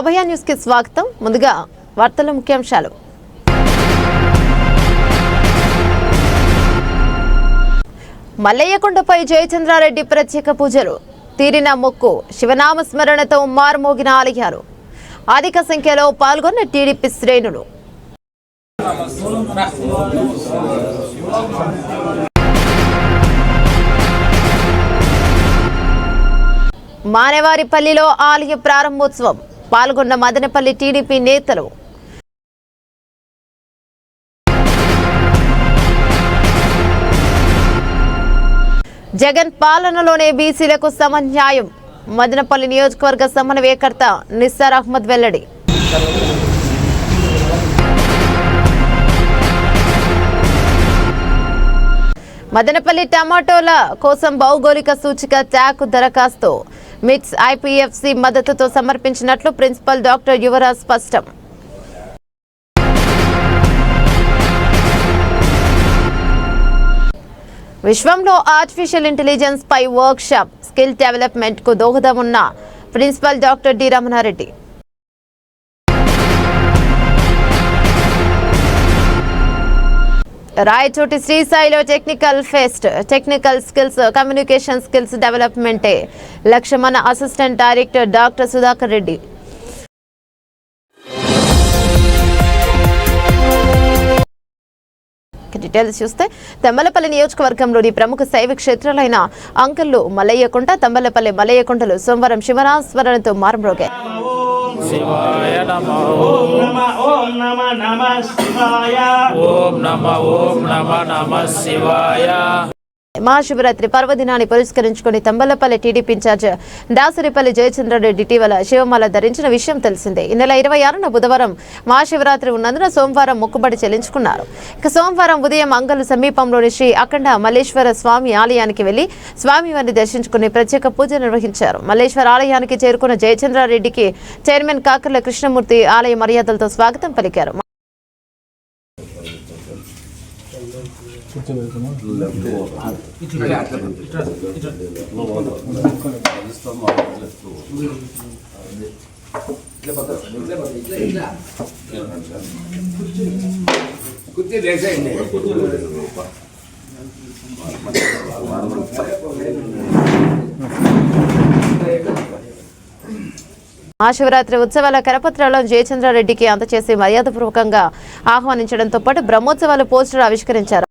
అభయ న్యూస్కి స్వాగతం. ముందుగా వార్తల ముఖ్యాంశాలు. మల్లయ్యకొండపై జయచంద్రారెడ్డి ప్రత్యేక పూజలు. తీరిన మొక్కు శివనామ స్మరణతో మారుమోగిన ఆలయాలు. అధిక సంఖ్యలో పాల్గొన్న టీడీపీ శ్రేణులు. మానేవారిపల్లిలో ఆలయ ప్రారంభోత్సవం. పాల్గొన్న మదనపల్లి టీడీపీ నేతలు. జగన్ పాలనలోనే బీసీలకు సమన్యాయం. మదనపల్లి నియోజకవర్గ సమన్వయకర్త నిస్సార్ అహ్మద్ వెల్లడి. మదనపల్లి టమాటోల కోసం భౌగోళిక సూచిక ట్యాక్ దరఖాస్తు. మిట్స్ ఐపీఎఫ్సి మద్దతుతో సమర్పించినట్లు ప్రిన్సిపల్ డాక్టర్ యువరాజ్ స్పష్టం. విశ్వంలో ఆర్టిఫిషియల్ ఇంటెలిజెన్స్ పై వర్క్ షాప్ స్కిల్ డెవలప్మెంట్కు ఉన్న principal doctor D Ramana Reddy. Rayachoti శ్రీసాయిలో technical fest technical skills communication skills డెవలప్మెంటే లక్ష్మణ assistant director doctor Sudhakar Reddy. Details చూస్తే తెమ్మలపల్లి నియోజకవర్గంలోని ప్రముఖ శైవ క్షేత్రాలైన అంకల్లు మలయ్యకుంట తెమ్మలపల్లి మలయ్యకుంటలు సోమవారం శివనాస్మరణతో మారుమ్రోగాయి. శివాయ నమ. ఓం నమ ఓం నమ నమ శివాయ. ఓం నమ ఓం నమ నమ శివాయ. మహాశివరాత్రి పర్వదినాన్ని పురస్కరించుకుని తంబలపల్లి టీడీపీ ఇన్ఛార్జ్ దాసరిపల్లి జయచంద్రారెడ్డి ఇటీవల శివమాల ధరించిన విషయం తెలిసిందే. ఈ నెల ఇరవై ఆరున బుధవారం మహాశివరాత్రి ఉన్నందున సోమవారం మొక్కుబడి చెల్లించుకున్నారు. ఇక సోమవారం ఉదయం అంగలు సమీపంలోని శ్రీ అఖండ మల్లేశ్వర స్వామి ఆలయానికి వెళ్ళి స్వామివారిని దర్శించుకుని ప్రత్యేక పూజ నిర్వహించారు. మల్లేశ్వర ఆలయానికి చేరుకున్న జయచంద్రారెడ్డికి చైర్మన్ కాకర్ల కృష్ణమూర్తి ఆలయ మర్యాదలతో స్వాగతం పలికారు. మహాశివరాత్రి ఉత్సవాల కరపత్రాలను జయచంద్రారెడ్డికి అందచేసి మర్యాదపూర్వకంగా ఆహ్వానించడంతో పాటు బ్రహ్మోత్సవాల పోస్టర్ ఆవిష్కరించారు.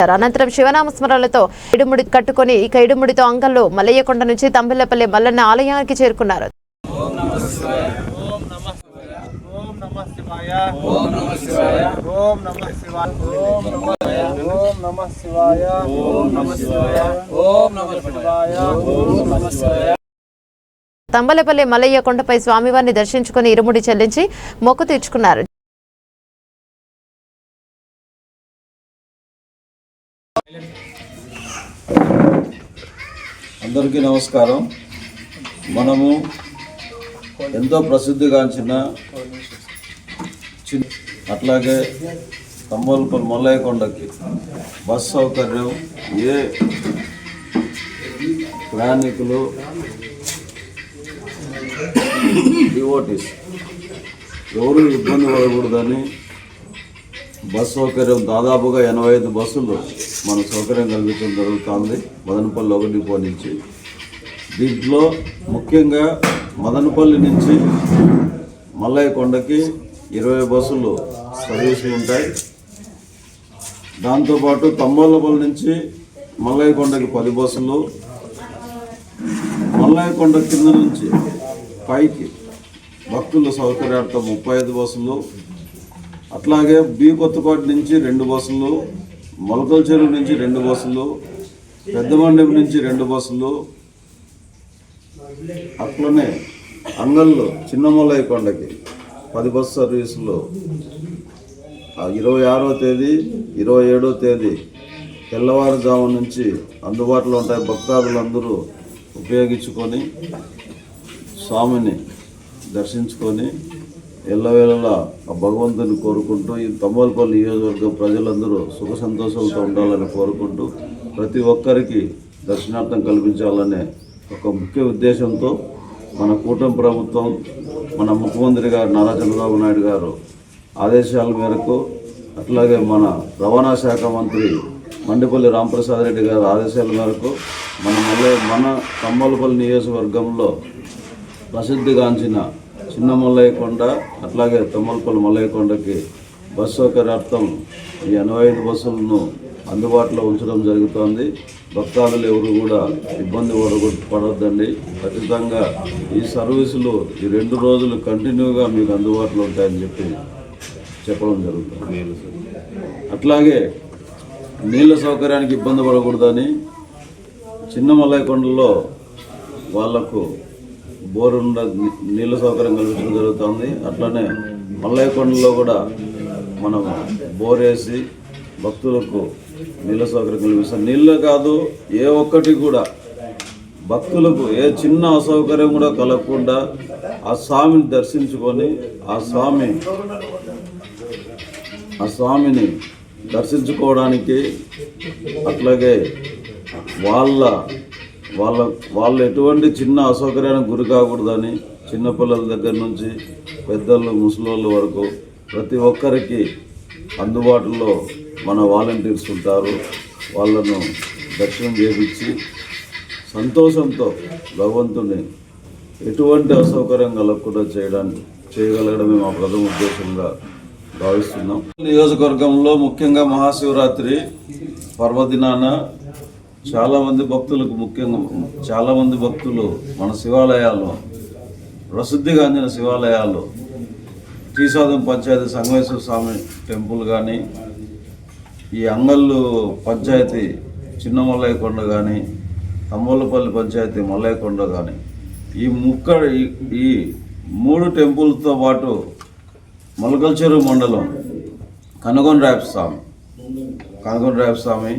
అనంతరం శివనామ స్మరణలతో ఇడుముడి కట్టుకొని ఇక ఇడుముడితో అంగల్లో మల్లయ్యకొండ నుంచి తంబిల్లపల్లి మల్లన్న ఆలయానికి చేరుకున్నారు. తంబలపల్లి మల్లయ్య కొండపై స్వామివారిని దర్శించుకుని ఇరుముడి చెల్లించి మొక్కు తీర్చుకున్నారు. అందరికీ నమస్కారం. మనము ఎంతో ప్రసిద్ధిగాంచిన చి- అట్లాగే కంబోలపల్లి మల్లయ్య కొండకి బస్ సౌకర్యం ఏ ప్రయాణికులు డివోటీస్ ఎవరు ఇబ్బంది పడకూడదని బస్ సౌకర్యం దాదాపుగా ఎనభై ఐదు బస్సులు మన సౌకర్యం కల్పించడం జరుగుతుంది మదనపల్లి ఒకటి నుంచి. దీంట్లో ముఖ్యంగా మదనపల్లి నుంచి మల్లయ్య కొండకి ఇరవై బస్సులు సర్వీసులు ఉంటాయి. దాంతోపాటు తమ్మలపల్లి నుంచి మల్లయ్య కొండకి పది బస్సులు మల్లయ్య కొండ కింద నుంచి పైకి భక్తుల సౌకర్యార్థం ముప్పై ఐదు బస్సులు అట్లాగే బి కొత్తపాటి నుంచి రెండు బస్సులు మొలకల చెరువు నుంచి రెండు బస్సులు పెద్దమండెం నుంచి రెండు బస్సులు అట్లనే అంగల్లో చిన్నమల్లయ్య కొండకి పది బస్సు సర్వీసులు. ఆ ఇరవై ఆరో తేదీ ఇరవై ఏడో తేదీ తెల్లవారుజాము నుంచి అందుబాటులో ఉంటాయి భక్తాదులందరూ ఉపయోగించుకొని స్వామిని దర్శించుకొని ఎల్లవేళలా ఆ భగవంతుని కోరుకుంటూ ఈ తమ్మలపల్లి నియోజకవర్గం ప్రజలందరూ సుఖ సంతోషాలతో ఉండాలని కోరుకుంటూ ప్రతి ఒక్కరికి దర్శనార్థం కల్పించాలనే ఒక ముఖ్య ఉద్దేశంతో మన కూటమి ప్రభుత్వం మన ముఖ్యమంత్రి గారు నారా చంద్రబాబు నాయుడు గారు ఆదేశాల మేరకు అట్లాగే మన రవాణా శాఖ మంత్రి మండిపల్లి రాంప్రసాద్ రెడ్డి గారి ఆదేశాల మేరకు మన మన తమ్మలపల్లి నియోజకవర్గంలో ప్రసిద్ధిగాంచిన చిన్న మల్లయ్య కొండ అట్లాగే తమ్మలపల్లి మల్లయ్య కొండకి బస్ సౌకర్యార్థం ఈ ఎనభై ఐదు బస్సులను అందుబాటులో ఉంచడం జరుగుతోంది. భక్తాదులు ఎవరు కూడా ఇబ్బంది పడొద్దండి. ఖచ్చితంగా ఈ సర్వీసులు ఈ రెండు రోజులు కంటిన్యూగా మీకు అందుబాటులో ఉంటాయని చెప్పి చెప్పడం జరుగుతుంది. అట్లాగే నీళ్ళ సౌకర్యానికి ఇబ్బంది పడకూడదని చిన్న మల్లయ్య కొండలో వాళ్ళకు బోరుండ నీళ్ళ సౌకర్యం కల్పించడం జరుగుతుంది. అట్లనే మల్లయ్యకొండలో కూడా మనం బోర్ వేసి భక్తులకు నీళ్ళ సౌకర్యం కల్పిస్తాం. నీళ్ళు కాదు ఏ ఒక్కటి కూడా భక్తులకు ఏ చిన్న అసౌకర్యం కూడా కలగకుండా ఆ స్వామిని దర్శించుకొని ఆ స్వామి ఆ స్వామిని దర్శించుకోవడానికి అట్లాగే వాళ్ళ వాళ్ళ వాళ్ళు ఎటువంటి చిన్న అసౌకర్యానికి గురి కాకూడదని చిన్నపిల్లల దగ్గర నుంచి పెద్దలు ముసలోళ్ళ వరకు ప్రతి ఒక్కరికి అందుబాటులో మన వాలంటీర్స్ ఉంటారు. వాళ్ళను దర్శనం చేపించి సంతోషంతో భగవంతుని ఎటువంటి అసౌకర్యం కలగకుండా చేయడానికి చేయగలగడమే మా ప్రథమ ఉద్దేశంగా భావిస్తున్నాం. నియోజకవర్గంలో ముఖ్యంగా మహాశివరాత్రి పర్వదినాన చాలామంది భక్తులకు ముఖ్యంగా చాలామంది భక్తులు మన శివాలయాల్లో ప్రసిద్ధిగాంచిన శివాలయాల్లో శ్రీసాదం పంచాయతీ సంగమేశ్వర స్వామి టెంపుల్ కానీ ఈ అంగల్లు పంచాయతీ చిన్న మల్లయ్యకొండ కానీ తమ్మలపల్లి పంచాయతీ మల్లయ్యకొండ కానీ ఈ ముక్క ఈ- ఈ మూడు టెంపుల్తో పాటు మొలకల్చెరు మండలం కనగొండ ర్యాప్ స్వామి కనగొండ ర్యాప్ స్వామి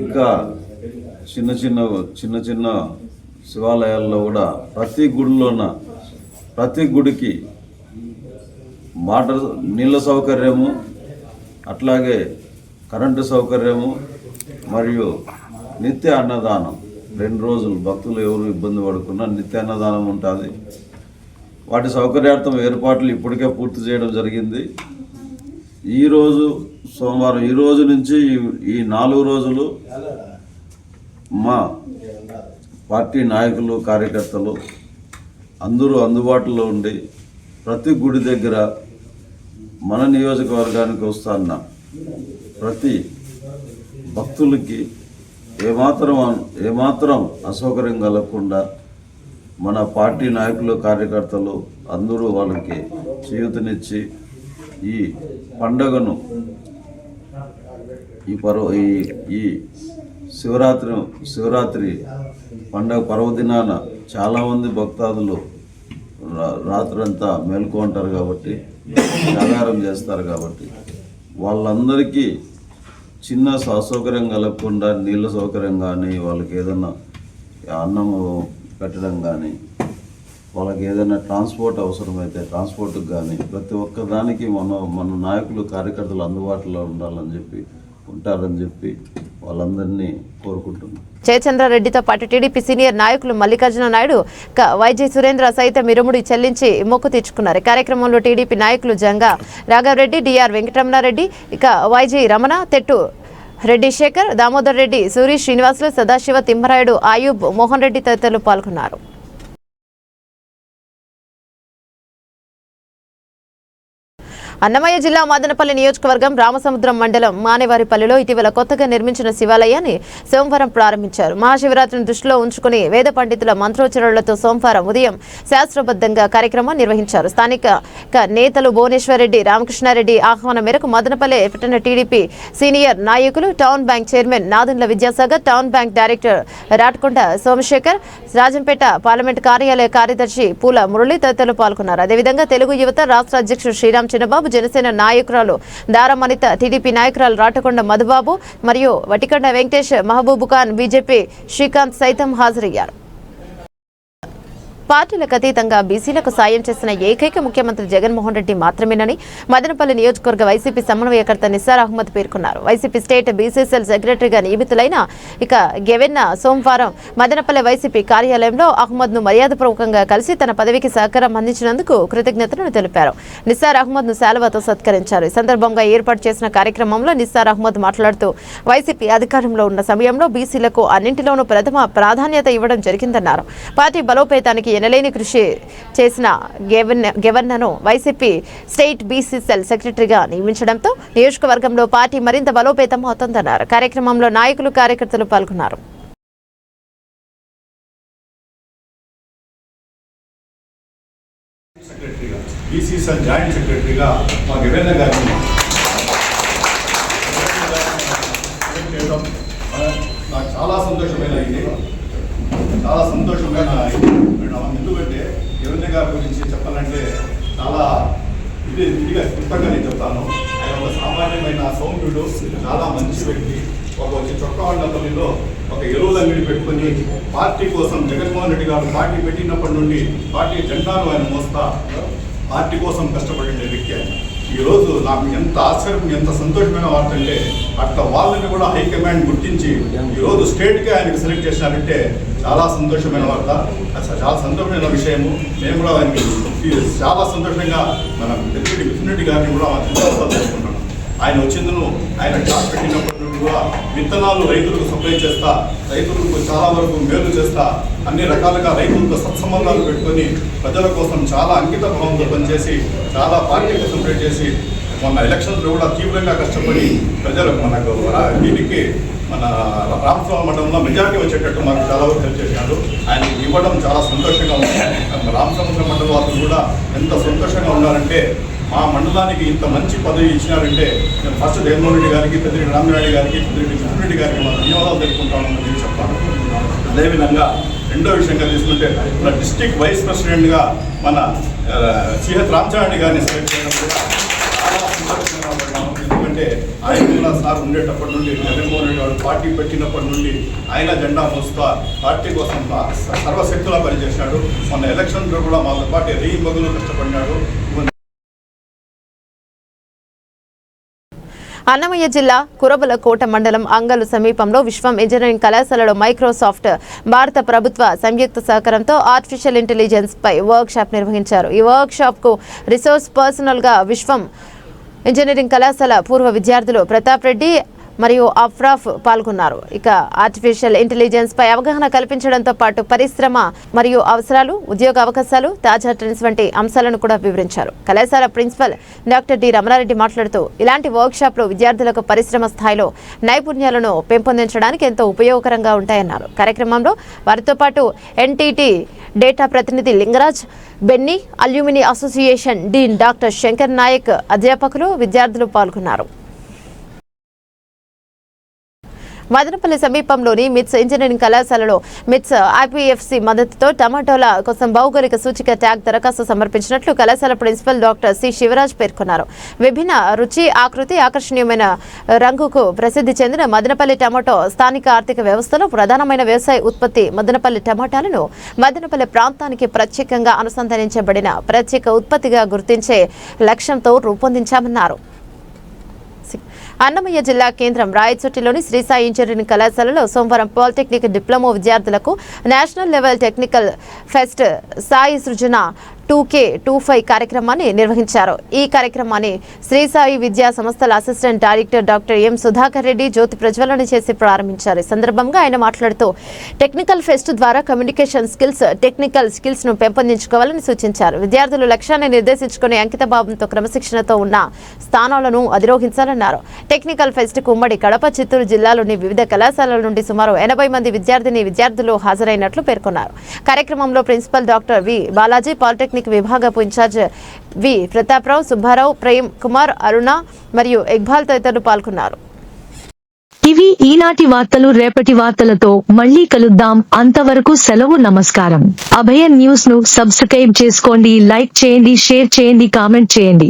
ఇంకా చిన్న చిన్న చిన్న చిన్న శివాలయాల్లో కూడా ప్రతి గుడిలోన ప్రతి గుడికి వాటర్ నీళ్ళ సౌకర్యము అట్లాగే కరెంటు సౌకర్యము మరియు నిత్య అన్నదానం. రెండు రోజులు భక్తులు ఎవరు ఇబ్బంది పడకుండా నిత్య అన్నదానం ఉంటుంది. వాటి సౌకర్యార్థం ఏర్పాట్లు ఇప్పటికే పూర్తి చేయడం జరిగింది. ఈరోజు సోమవారం ఈ రోజు నుంచి ఈ- ఈ నాలుగు రోజులు మా పార్టీ నాయకులు కార్యకర్తలు అందరూ అందుబాటులో ఉండి ప్రతి గుడి దగ్గర మన నియోజకవర్గానికి వస్తున్న ప్రతి భక్తులకి ఏమాత్రం ఏమాత్రం అసౌకర్యం కలగకుండా మన పార్టీ నాయకులు కార్యకర్తలు అందరూ వాళ్ళకి చేయూతనిచ్చి ఈ పండుగను ఈ పర్వ ఈ ఈ శివరాత్రి శివరాత్రి పండగ పర్వదినాన చాలామంది భక్తాదులు రా- రాత్రంతా మేల్కొంటారు కాబట్టి జాగారం చేస్తారు కాబట్టి వాళ్ళందరికీ చిన్న అసౌకర్యం కలగకుండా నీళ్ళ సౌకర్యం కానీ వాళ్ళకి ఏదైనా అన్నం పెట్టడం కానీ వాళ్ళకి ఏదైనా ట్రాన్స్పోర్ట్ అవసరమైతే ట్రాన్స్పోర్ట్కి కానీ ప్రతి ఒక్క దానికి మన మన నాయకులు కార్యకర్తలు అందుబాటులో ఉండాలని చెప్పి ఉంటారని చెప్పి వాళ్ళందరినీ కోరుకుంటున్నాం. జయచంద్రారెడ్డితో పాటు టీడీపీ సీనియర్ నాయకులు మల్లికార్జున నాయుడు ఇక వైజీ సురేంద్ర సైతం ఇరుముడి చెల్లించి మొక్కు తీర్చుకున్నారు. కార్యక్రమంలో టీడీపీ నాయకులు జంగా రాఘవరెడ్డి డిఆర్ వెంకటరమణారెడ్డి ఇక వైజీ రమణ తెట్టు రెడ్డి శేఖర్ దామోదర్ రెడ్డి సూరి శ్రీనివాసులు సదాశివ తిమ్మరాయుడు ఆయూబ్ మోహన్ రెడ్డి తదితరులు పాల్గొన్నారు. అన్నమయ్య జిల్లా మదనపల్లి నియోజకవర్గం రామసముద్రం మండలం మానేవారిపల్లిలో ఇటీవల కొత్తగా నిర్మించిన శివాలయాన్ని సోమవారం ప్రారంభించారు. మహాశివరాత్రిని దృష్టిలో ఉంచుకుని వేద పండితుల మంత్రోచ్చరణలతో సోమవారం ఉదయం శాస్త్రబద్ధంగా కార్యక్రమం నిర్వహించారు. స్థానిక నేతలు భువనేశ్వర్ రెడ్డి రామకృష్ణారెడ్డి ఆహ్వానం మేరకు మదనపల్లి పట్టణ టీడీపీ సీనియర్ నాయకులు town bank chairman Nadendla Vidyasagar town bank director Ratkonda Somasekhar Rajampet parliament కార్యాలయ కార్యదర్శి పూల మురళి తదితరులు పాల్గొన్నారు. అదేవిధంగా తెలుగు యువత రాష్ట్ర అధ్యక్షుడు శ్రీరామ్ చిన్నబాబు జనసేన నాయకురాలు దారమణిత టీడీపీ నాయకురాలు రాటకొండ మధుబాబు మరియు వటికండ వెంకటేష్ మహబూబ్ ఖాన్ బీజేపీ శ్రీకాంత్ సైతం హాజరయ్యారు. పార్టీలకు అతీతంగా బీసీలకు సాయం చేసిన ఏకైక ముఖ్యమంత్రి జగన్మోహన్ రెడ్డి మాత్రమేనని మదనపల్లి నియోజకవర్గ వైసీపీ సమన్వయకర్త నిస్సార్ అహ్మద్ పేర్కొన్నారు. వైసీపీ స్టేట్ బీసీసీఎల్ సెక్రటరీగా నియమితులైన ఇక గెవెన్న సోమవారం మదనపల్లి వైసీపీ కార్యాలయంలో అహ్మద్ను మర్యాదపూర్వకంగా కలిసి తన పదవికి సహకారం అందించినందుకు కృతజ్ఞతలను తెలిపారు. నిస్సార్ అహ్మద్ను శాలువాతో సత్కరించారు. ఈ సందర్భంగా ఏర్పాటు చేసిన కార్యక్రమంలో నిస్సార్ అహ్మద్ మాట్లాడుతూ వైసీపీ అధికారంలో ఉన్న సమయంలో బీసీలకు అన్నింటిలోనూ ప్రథమ ప్రాధాన్యత ఇవ్వడం జరిగిందన్నారు. పార్టీ బలోపేతానికి ఎనలేని కృషి చేసిన గెవర్నర్ను వైసీపీ స్టేట్ బీసీ సెల్ సెక్రటరీగా నియమించడంతో నియోజకవర్గంలో పార్టీ మరింత బలోపేతం అవుతోందన్నారు. కార్యక్రమంలో నాయకులు కార్యకర్తలు పాల్గొన్నారు. సెక్రటరీగా బీసీసీఎల్ జాయింట్ సెక్రటరీగా మా గవేంద్ర గారిని చేయడం ఆ, నాకు చాలా సంతోషమైన ఇది చాలా సంతోషమైన ఇది ఎందుకంటే గవేంద్ర గారి గురించి చెప్పాలంటే చాలా ఇది ఇదిగా క్లుప్తంగా నేను చెప్తాను. ఆయన ఒక సామాన్యమైన సౌమ్యుడు చాలా మంచి వ్యక్తి. ఒక వచ్చి చొక్కావాళ్ళపల్లిలో ఒక ఎరువుల అంగడి పెట్టుకొని పార్టీ కోసం జగన్మోహన్ రెడ్డి గారు పార్టీ పెట్టినప్పటి నుండి పార్టీ జెండాను ఆయన మోస్తా పార్టీ కోసం కష్టపడి వ్యక్తి ఆయన. ఈ రోజు నాకు ఎంత ఆశ్చర్యం ఎంత సంతోషమైన వార్త అంటే అట్లా వాళ్ళని కూడా హైకమాండ్ గుర్తించి ఈ రోజు ఆయనకు ఆయనకి సెలెక్ట్ చేసినారంటే చాలా సంతోషమైన వార్త. అసలు చాలా సంతోషమైన విషయము. మేము కూడా ఆయనకి చాలా సంతోషంగా మన డిప్యూటీ మిథున్ గారిని కూడా ధన్యవాదాలు తెలుపుకుంటున్నాం ఆయన వచ్చిందను ఆయన క్లాస్ పెట్టినప్పటి నుండి కూడా విత్తనాలు రైతులకు సప్లై చేస్తా రైతులకు చాలా వరకు మేలు చేస్తా అన్ని రకాలుగా రైతులతో సత్సంబంధాలు పెట్టుకొని ప్రజల కోసం చాలా అంకిత భావంతో పనిచేసి చాలా పార్టీ కోసం చేసి మొన్న ఎలక్షన్స్లో కూడా తీవ్రంగా కష్టపడి ప్రజలకు మనకు దీనికి మన రామస్వామి మండలంలో మెజారిటీ వచ్చేటట్టు మాకు చాలా వరకు హెల్ప్ చేశాడు ఆయన ఇవ్వడం చాలా సంతోషంగా ఉంది. రామసముద్ర మండలం వాసులు కూడా ఎంత సంతోషంగా ఉన్నారంటే మా మండలానికి ఇంత మంచి పదవి ఇచ్చినారంటే నేను ఫస్ట్ జగన్మోహన్ రెడ్డి గారికి పెద్దిరెడ్డి రామరెడ్డి గారికి పెద్దిరెడ్డి మిథున్ రెడ్డి గారికి మన ధన్యవాదాలు తెలుపుకుంటామని నేను చెప్తాను. అదేవిధంగా రెండో విషయంగా తీసుకుంటే మన డిస్టిక్ వైస్ ప్రెసిడెంట్గా మన సిహెచ్ రామచరణ్ గారిని సెలెక్ట్ చేయడం కూడా చాలా ఎందుకంటే ఆయన కూడా సార్ ఉండేటప్పటి నుండి జగన్మోహన్ రెడ్డి గారు పార్టీ పెట్టినప్పటి నుండి ఆయన జెండా మోస్తా పార్టీ కోసం సర్వశక్తులా పనిచేశాడు. మొన్న ఎలక్షన్లో కూడా మాతో పాటు రేయి మగులు కష్టపడినాడు. అన్నమయ్య జిల్లా కురబలకోట మండలం అంగలు సమీపంలో విశ్వం ఇంజనీరింగ్ కళాశాలలో మైక్రోసాఫ్ట్ భారత ప్రభుత్వ సంయుక్త సహకారంతో ఆర్టిఫిషియల్ ఇంటెలిజెన్స్ పై వర్క్ షాప్ నిర్వహించారు. ఈ వర్క్ షాప్కు రిసోర్స్ పర్సనల్గా విశ్వం ఇంజనీరింగ్ కళాశాల పూర్వ విద్యార్థులు ప్రతాప్ రెడ్డి మరియు అఫ్రాఫ్ పాల్గొన్నారు. ఇక ఆర్టిఫిషియల్ ఇంటెలిజెన్స్ పై అవగాహన కల్పించడంతో పాటు పరిశ్రమ మరియు అవసరాలు ఉద్యోగ అవకాశాలు తాజా ట్రెండ్స్ వంటి అంశాలను కూడా వివరించారు. కళాశాల ప్రిన్సిపల్ డాక్టర్ డి రమణారెడ్డి మాట్లాడుతూ ఇలాంటి వర్క్షాప్లు విద్యార్థులకు పరిశ్రమ స్థాయిలో నైపుణ్యాలను పెంపొందించడానికి ఎంతో ఉపయోగకరంగా ఉంటాయన్నారు. కార్యక్రమంలో వారితో పాటు ఎన్టీటీ డేటా ప్రతినిధి Lingaraj Benny alumni association dean doctor Shankar Naik అధ్యాపకులు విద్యార్థులు పాల్గొన్నారు. మదనపల్లి సమీపంలోని మిట్స్ ఇంజనీరింగ్ కళాశాలలో మిట్స్ ఐపీఎఫ్సి మద్దతుతో టమాటోల కోసం భౌగోళిక సూచిక ట్యాగ్ దరఖాస్తు సమర్పించినట్లు కళాశాల ప్రిన్సిపల్ డాక్టర్ సి శివరాజ్ పేర్కొన్నారు. విభిన్న రుచి ఆకృతి ఆకర్షణీయమైన రంగుకు ప్రసిద్ధి చెందిన మదనపల్లి టమాటో స్థానిక ఆర్థిక వ్యవస్థలో ప్రధానమైన వ్యవసాయ ఉత్పత్తి మదనపల్లి టమాటాలను మదనపల్లి ప్రాంతానికి ప్రత్యేకంగా అనుసంధానించబడిన ప్రత్యేక ఉత్పత్తిగా గుర్తించే లక్ష్యంతో రూపొందించామన్నారు. అన్నమయ్య జిల్లా కేంద్రం రాయచోటిలోని శ్రీసాయి ఇంజనీరింగ్ కళాశాలలో సోమవారం పాలిటెక్నిక్ డిప్లొమా విద్యార్థులకు national level technical fest Sai Srujana two K two five కార్యక్రమాన్ని నిర్వహించారు. ఈ కార్యక్రమాన్ని శ్రీసాయి విద్యా సంస్థల assistant director doctor M Sudhakar Reddy జ్యోతి ప్రజ్వలన చేసి ప్రారంభించారు. ఈ సందర్భంగా ఆయన మాట్లాడుతూ టెక్నికల్ ఫెస్ట్ ద్వారా కమ్యూనికేషన్ స్కిల్స్ టెక్నికల్ స్కిల్స్ను పెంపొందించుకోవాలని సూచించారు. విద్యార్థులు లక్ష్యాన్ని నిర్దేశించుకునే అంకిత భావంతో క్రమశిక్షణతో ఉన్న స్థానాలను అధిరోహించాలన్నారు. టెక్నికల్ ఫెస్ట్కు ఉమ్మడి కడప చిత్తూరు జిల్లాలోని వివిధ కళాశాలల నుండి సుమారు ఎనభై మంది విద్యార్థిని విద్యార్థులు హాజరైనట్లు పేర్కొన్నారు. కార్యక్రమంలో principal doctor V Balaji polytechnic విభాగపు incharge V Prataprao Subbarao Prem Kumar Aruna మరియు ఇక్బాల్ తదితరులు పాల్గొన్నారు. ఇవి ఈనాటి వార్తలు రేపటి వార్తలతో మళ్ళీ కలుద్దాం. అంతవరకు సెలవు నమస్కారం. అభయ న్యూస్ను సబ్స్క్రైబ్ చేసుకోండి లైక్ చేయండి షేర్ చేయండి కామెంట్ చేయండి.